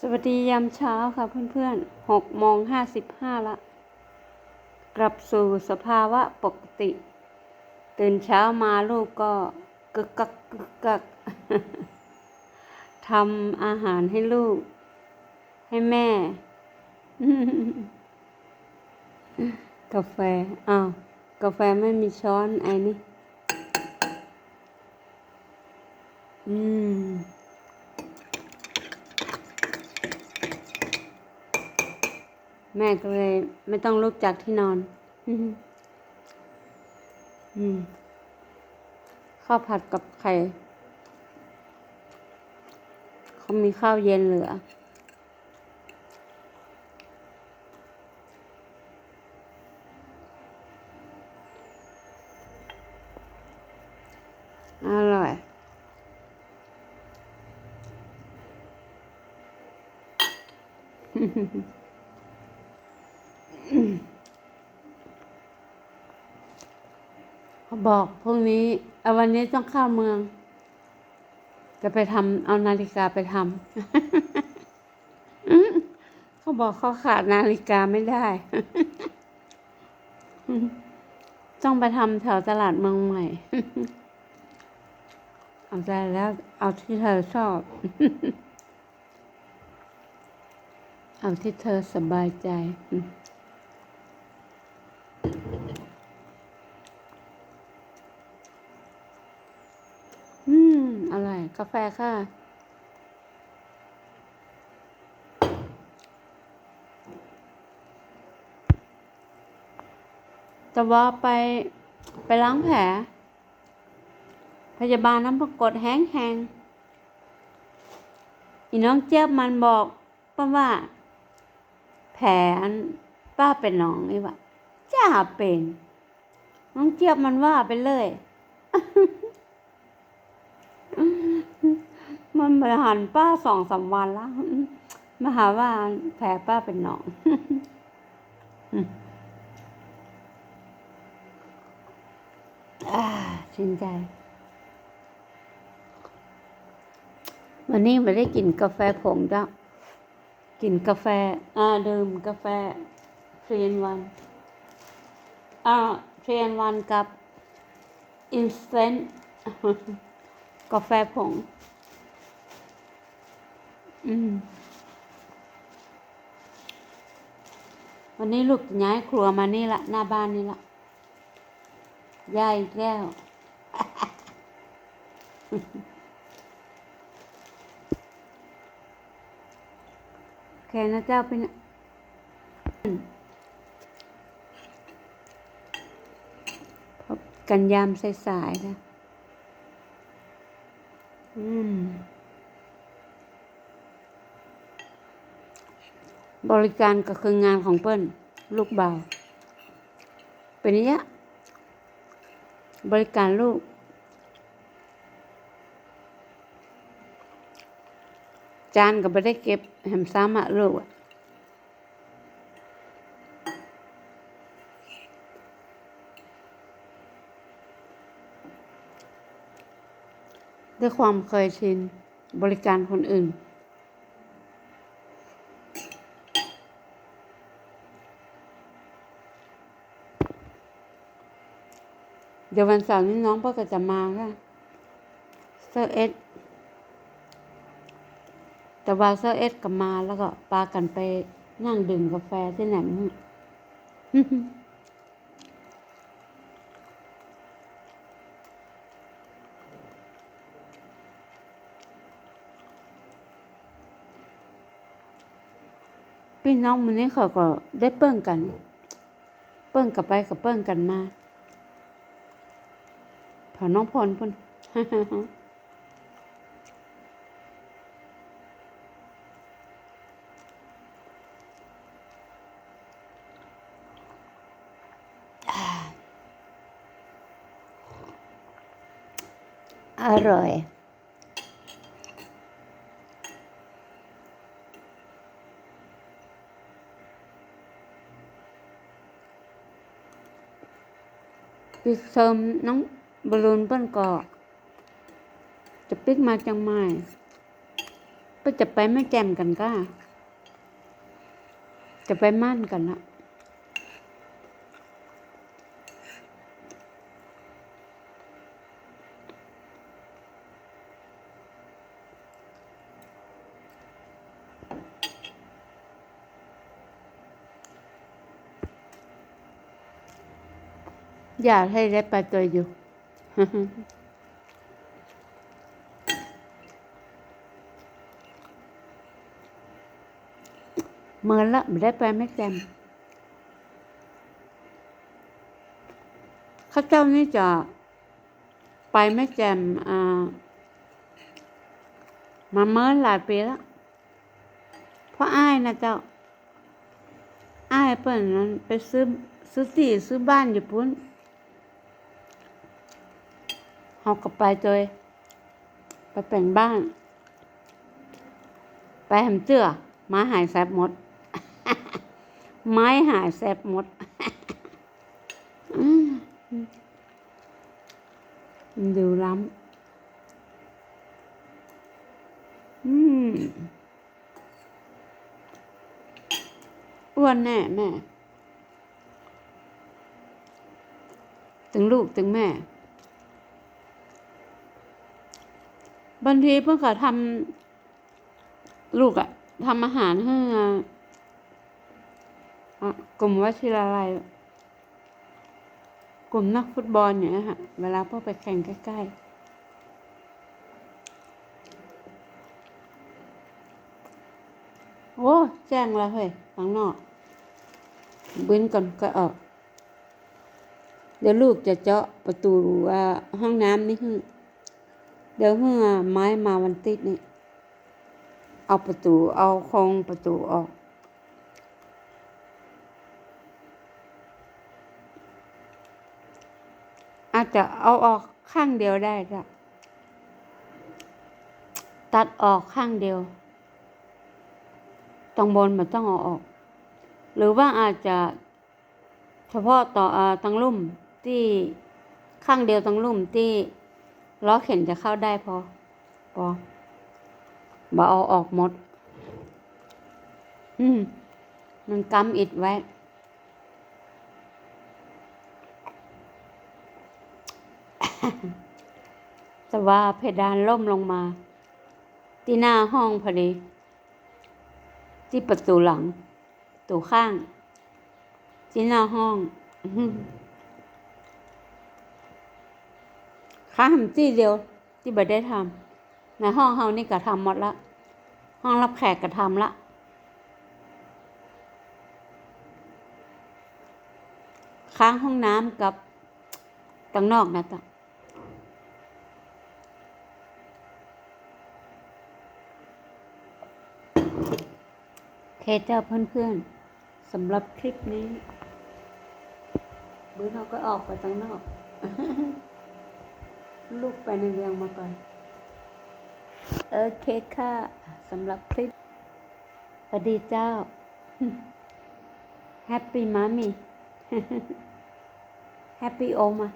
สวัสดียามเช้าค่ะเพื่อนๆหกโมงห้าสิบห้าละ กลับสู่สภาวะปกติ ตื่นเช้ามาลูกก็กึกกักกึกกักทำอาหารให้ลูก ให้แม่ กาแฟ อ้าว กาแฟไม่มีช้อนไอ้นี่ อืม แม่ก็เลยไม่ต้องลุกจากที่นอน อืมข้าวผัดกับไข่เขามีข้าวเย็นเหลือ อร่อย เขาบอกพรุ่งนี้เอาวันนี้ต้องเข้าเมือง จะไปทำเอานาฬิกาไปทำเขาบอกเขาขาดนาฬิกาไม่ได้ ต้องไปทำแถวตลาดเมืองใหม่ เอาใจแล้วเอาที่เธอชอบเอาที่เธอสบายใจ อืมอร่อย กาแฟค่ะ แต่ว่าไปไปล้างแผล พยาบาลน้ำปรากฏแห้งแหงอีน้องเจี๊ยบมันบอกป้าว่า แผลป้าเป็นหนองไอ้วะจ้าเป็น น้องเจี๊ยบมันว่าไปเลย มันมาหันป้าสองสามวันแล้วมาหาว่าแผลป้าเป็นหนองอาชื่นใจ วันนี้ไม่ได้กินกาแฟผงจ้ะกินกาแฟ อ่าดื่มกาแฟเทรนวันอ่าเทรนวันกับอินสแตนกาแฟผง อืม วันนี้ลูกย้ายครัวมานี่ละ หน้าบ้านนี่ละยายอีกแล้ว โอเคนะเจ้าเป็นพบกันยามสายๆนะอืม บริการก็คืองานของเปิ้ลลูกบ่าวเป็นอย่างนี้ยบริการลูก จานก็ไม่ได้เก็บแหมซ้ำอะลูกอะด้วยความเคยชินบริการคนอื่น เดี๋ยววันเสาร์นี้น้องพ่อก็จะมาค่ะเซอร์เอสแต่ว่าเซอร์เอสก็มาแล้วก็ปากันไปนั่งดื่มกาแฟที่ไหนไม่รู้พี่น้องมันนี้เขาก็ได้เปิ้งกัน เปิ้งกับไปกับเปิ้งกันมา เผาน้องพรพุ่นอร่อยปิกเสริมน้อง บอลลูนเปิ้นก็จะปิกมาจังไม่ก็จะไปไม่แจมกันก็จะไปมั่นกันนะอยากให้ได้ไปตัวอยู่ เมินละไม่ได้ไปไม่แจมเข้าเจ้านี่จะไปไม่แจมอ่ามาเมินหลายปีแล้วเพราะอ้ายนะเจ้าอ้ายเปิ่นนั้นไปซื้อซื้อที่ซื้อบ้านอยู่ปุ้น เขาก็ไปโดยไปแต่งบ้าน ไปแหมเจือหมาหายแซบหมด ไม้หายแซบหมดอืมดูล้ำอืมอ้วนแน่แม่ ถึงลูกถึงแม่ บางทีเพื่อนก็ทำลูกอะทำอาหารให้กลุ่มวชิราลัยกลุ่มนักฟุตบอลเนี่ยฮะเวลาพวกไปแข่งใกล้ๆโอ้แจ้งแล้วเฮ้ยข้างนอกบินก่อนก็ออก เดี๋ยวลูกจะเจาะประตูอ่าห้องน้ำนี่ฮึ เดี๋ยวเมื่อไม้มาวันติดนี่ เอาประตูเอาคงประตูออกอาจจะเอาออกข้างเดียวได้จ้ะตัดออกข้างเดียว ตรงบนมันต้องเอาออก หรือว่าอาจจะเฉพาะต่ออาตังลุ่มที่ข้างเดียวตังลุ่มที่ ล้อเข็นจะเข้าได้พอพอบ่เอาออกหมด อืม มันกำอิดไว้ แต่ว่าเพดานล่มลงมา ที่หน้าห้องพอดี ที่ประตูหลังตูข้าง ที่หน้าห้อง อื้อหือ ค้าทำที่เดียวที่บ่ได้ทำในห้องเฮานี่ก็ทำหมดละ ห้องรับแขกก็ทำละค้างห้องน้ำกับตังนอกนะจ๊ะโอเคเจ้าเพื่อนๆสำหรับคลิปนี้บื้อเราก็ออกไปตังนอก ลูกไปในเรืองมาก่อน โอเคค่ะสำหรับคลิปสวัสดีเจ้า แฮปปี้มามี่ แฮปปี้โอมา